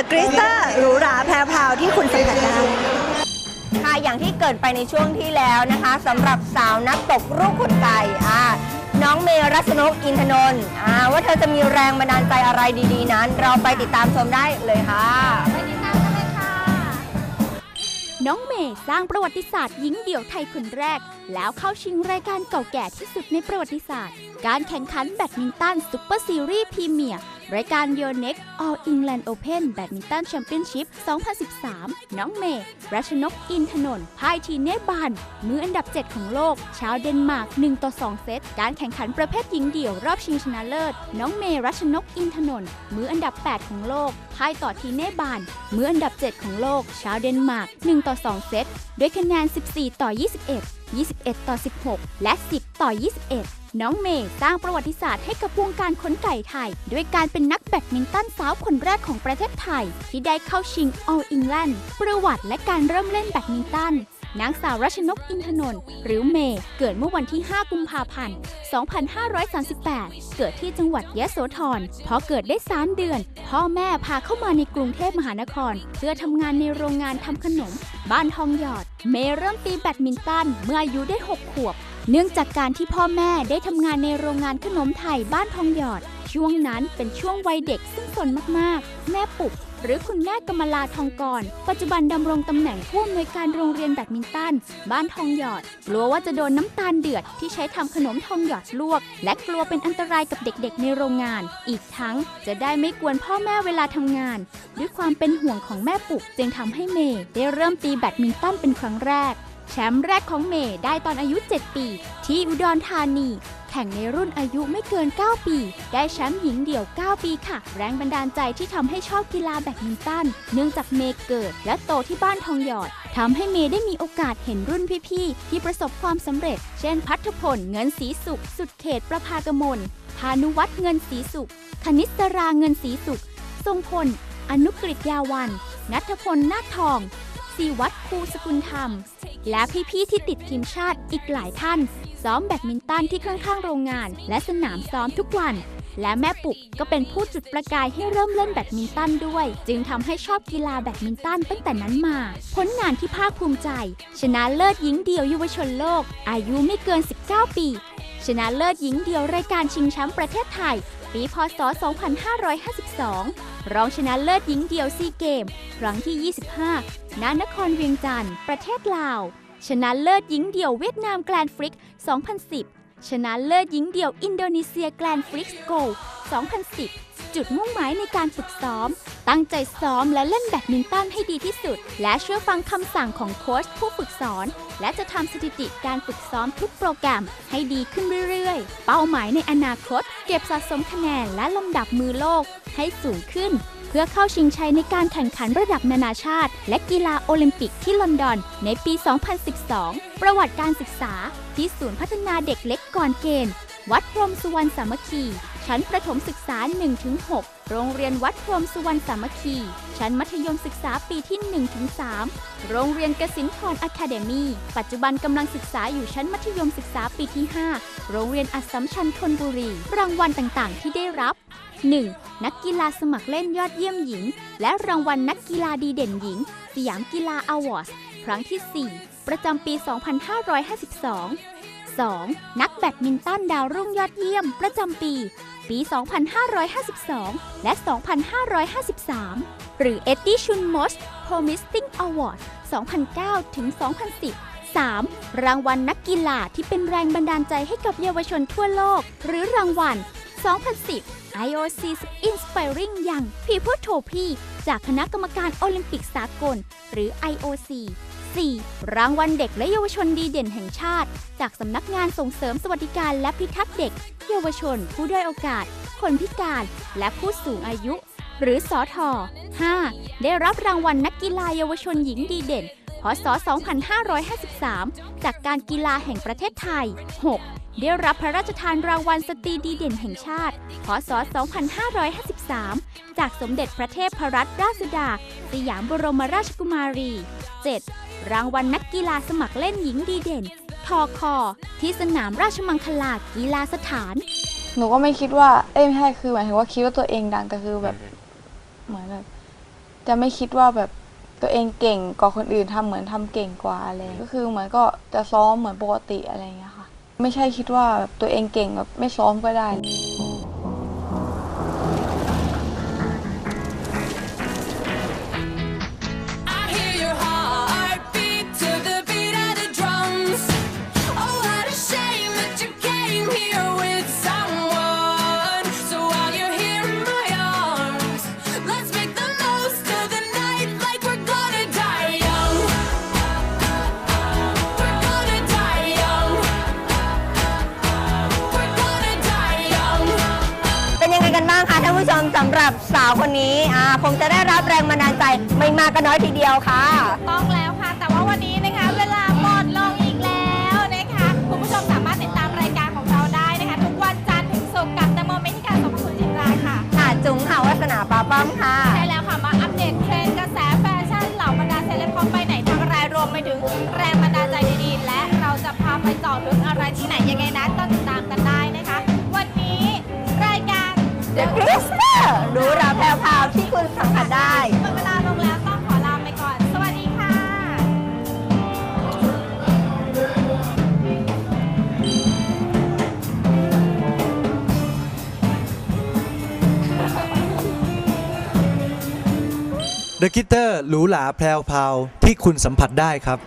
อะกริสตาหรูหราแพรวๆที่คุณสัมผัสได้ค่ะอย่างที่เกริดไปในช่วงที่แล้วนะคะสำหรับสาวนักตกรูปขนไก่อ่าน้องเมรัชนกอินทนนท์อ่าว่าเธอจะมีแรงบันดาลใจอะไรดีๆ นั้น เราไปติดตามชมได้เลยค่ะ น้องเมย์สร้างประวัติศาสตร์หญิงเดี่ยวไทยคนแรก แล้วเข้าชิงรายการเก่าแก่ที่สุดในประวัติศาสตร์ การแข่งขันแบดมินตันซุปเปอร์ซีรีส์พรีเมียร์ รายการ Your Next All England Open Badminton Championship 2013 น้องเมย์รัชนกอินทนนท์พ่ายทีเนบาน มืออันดับ 7 ของโลก ชาวเดนมาร์ก 1 ต่อ 2 เซต การแข่งขันประเภทหญิงเดี่ยวรอบชิงชนะเลิศ น้องเมย์รัชนกอินทนนท์มืออันดับ 8 ของโลกพ่ายต่อทีเนบาน มืออันดับ 7 ของโลก ชาวเดนมาร์ก 1 ต่อ 2 เซต ด้วยคะแนน 14 ต่อ 21 21 ต่อ 16 และ 10 ต่อ 21 น้องเมย์สร้างประวัติศาสตร์ให้กับวงการขนไก่ไทย ด้วยการเป็นนักแบดมินตันสาวคนแรกของประเทศไทย ที่ได้เข้าชิง All England ประวัติและการเริ่มเล่นแบดมินตันนางสาวรัชนกอินทนนท์หรือเมย์เกิดเมื่อวันที่ 5 กุมภาพันธ์ 2538 เกิดที่จังหวัดยะโสธรพอเกิดได้ 3 เดือน พ่อแม่พาเข้ามาในกรุงเทพมหานคร เพื่อทำงานในโรงงานทำขนม บ้านทองหยอด เมย์เริ่มตีแบดมินตันเมื่ออายุได้ 6 ขวบ เนื่องจากการที่พ่อแม่ได้ทำงานในโรงงานขนมไทยบ้านทองหยอด ช่วงนั้นเป็นช่วงวัยเด็กซึ่งสนมากๆ แม่ปุกหรือคุณแม่กำมลาทองกร ปัจจุบันดำรงตำแหน่งผู้อำนวยการโรงเรียนแบดมินตัน บ้านทองหยอด กลัวว่าจะโดนน้ำตาลเดือดที่ใช้ทำขนมทองหยอดลวก และกลัวเป็นอันตรายกับเด็กๆ ในโรงงาน อีกทั้งจะได้ไม่กวนพ่อแม่เวลาทำงาน ด้วยความเป็นห่วงของแม่ปุกจึงทำให้เมย์ได้เริ่มตีแบดมินตันเป็นครั้งแรก แชมป์แรกของเมย์ได้ตอนอายุ 7 ปี ที่อุดรธานี แข่งในรุ่นอายุไม่เกิน 9 ปี ได้แชมป์หญิงเดี่ยว 9 ปีค่ะ แรงบันดาลใจที่ทำให้ชอบกีฬาแบดมินตัน เนื่องจากเมย์เกิด และโตที่บ้านทองหยอดทำให้เมย์ได้มีโอกาสเห็นรุ่นพี่ๆ ที่ประสบความสำเร็จ เช่น พัฒพล เงินศรีสุข สุดเขตประภากมลพานุวัฒน์เงินศรีสุข คณิสราเงินศรีสุข ทรงพล อนุกฤษยาวัน นัทพลนาคทองศิวัตรคูสกุลธรรม และพี่ๆที่ติดทีมชาติอีกหลายท่าน ซ้อมแบดมินตันที่ข้างๆโรงงาน และสนามซ้อมทุกวัน และแม่ปุกก็เป็นผู้จุดประกายให้เริ่มเล่นแบดมินตันด้วย จึงทำให้ชอบกีฬาแบดมินตันตั้งแต่นั้นมา ผลงานที่ภาคภูมิใจ ชนะเลิศหญิงเดี่ยวเยาวชนโลก อายุไม่เกิน 19 ปี ชนะเลิศหญิงเดี่ยวรายการชิงแชมป์ประเทศไทย ปีพศ 2552 รองชนะเลิศหญิงเดี่ยวซีเกม ครั้งที่ 25 ณ นครเวียงจันทร์ ประเทศลาว ชนะเลิศหญิงเดี่ยวเวียดนามแกลนฟริก 2010 ชนะเลิศหญิงเดี่ยวอินโดนีเซียแกรนฟริกโก2010 จุดมุ่งหมายในการฝึกซ้อม ตั้งใจซ้อมและเล่นแบดมินตันให้ดีที่สุด และเชื่อฟังคำสั่งของโค้ชผู้ฝึกสอน และจะทำสถิติการฝึกซ้อมทุกโปรแกรมให้ดีขึ้นเรื่อยๆ เป้าหมายในอนาคต เก็บสะสมคะแนนและลำดับมือโลกให้สูงขึ้น เพื่อเข้าชิงชัยในการแข่งขันระดับนานาชาติ และกีฬาโอลิมปิกที่ลอนดอน ในปี 2012 ประวัติการศึกษา ที่ศูนย์พัฒนาเด็กเล็กก่อนเกณฑ์ วัดพรมสุวรรณสามัคคี ชั้นประถมศึกษา 1-6 โรงเรียนวัดพรมสุวรรณสามัคคี ชั้นมัธยมศึกษาปีที่ 1-3 โรงเรียนกสินทรอะคาเดมีปัจจุบันกำลังศึกษาอยู่ชั้นมัธยมศึกษาปีที่ 5 โรงเรียนอัสสัมชัญธนบุรี รางวัลต่างๆ ที่ได้รับ 1. นักกีฬาสมัครเล่นยอดเยี่ยมหญิง และรางวัลนักกีฬาดีเด่นหญิง สยามกีฬาอวอร์ดครั้งที่ 4 ประจำปี 2552 2. นักแบดมินตันดาวรุ่งยอดเยี่ยม ประจำปี ปี 2552 และ 2553 หรือ e d d i s h u n Most Promising Award 2009 ถึง 2010 3. รางวัลนักกีฬาที่เป็นแรงบันดาลใจให้กับเยาวชนทั่วโลก หรือรางวัล 2010 IOC Inspiring Young People Trophy จากคณะกรรมการโอลิมปิกสากล หรือ IOC 4. รางวัลเด็กและเยาวชนดีเด่นแห่งชาติ จากสำนักงานส่งเสริมสวัสดิการและพิทักษ์เด็ก เยาวชน ผู้ด้อยโอกาส คนพิการ และผู้สูงอายุ หรือสอทอ 5. ได้รับรางวัลนักกีฬาเยาวชนหญิงดีเด่น พศ 2553 จากการกีฬาแห่งประเทศไทย 6. ได้รับพระราชทานรางวัลสตรีดีเด่นแห่งชาติ พศ 2553 จากสมเด็จพระเทพรัตนราชสุดา สยามบรมราชกุมารี 7. รางวัลนักกีฬาสมัครเล่นหญิงดีเด่น ทอคอ ที่สนามราชมังคลากีฬาสถาน หนูก็ไม่คิดว่า เอ้ยไม่ใช่คือหมายถึงว่าคิดว่าตัวเองดังแต่คือแบบเหมือนแบบจะไม่คิดว่าแบบตัวเองเก่งกว่าคนอื่นทำเหมือนทำเก่งกว่าอะไรก็คือเหมือนก็จะซ้อมเหมือนปกติอะไรอย่างเงี้ยค่ะ ไม่ใช่คิดว่าแบบตัวเองเก่งแบบไม่ซ้อมก็ได้ ผู้ชมสำหรับสาวคนนี้อ่าคงจะได้รับแรงบันดาลใจไม่มากก็น้อยทีเดียวค่ะ ต้องแล้วค่ะ แต่ว่าวันนี้นะคะเวลาหมดลงอีกแล้วนะคะ คุณผู้ชมสามารถติดตามรายการของเราได้นะคะ ทุกวันจันทร์ถึงศุกร์กับแตงโมเมธิการสมคุณจินราค่ะ ค่ะ จุ๋มค่ะวัฒนาปาป้อมค่ะ ใช่แล้วค่ะ มาอัปเดตเทรนด์กระแสแฟชั่นเหล่าบรรดาเซเลบคอมไปไหนทางรายรวมไปถึงแรงบันดาลใจดีๆ และเราจะพาไปเจาะลึกอะไรที่ไหนยังไง ที่คุณสัมผัสได้ หมดเวลาลงแล้วต้องขอลาไปก่อน สวัสดีค่ะ The Gitter หรูหราแพรวพราวที่คุณสัมผัสได้ครับ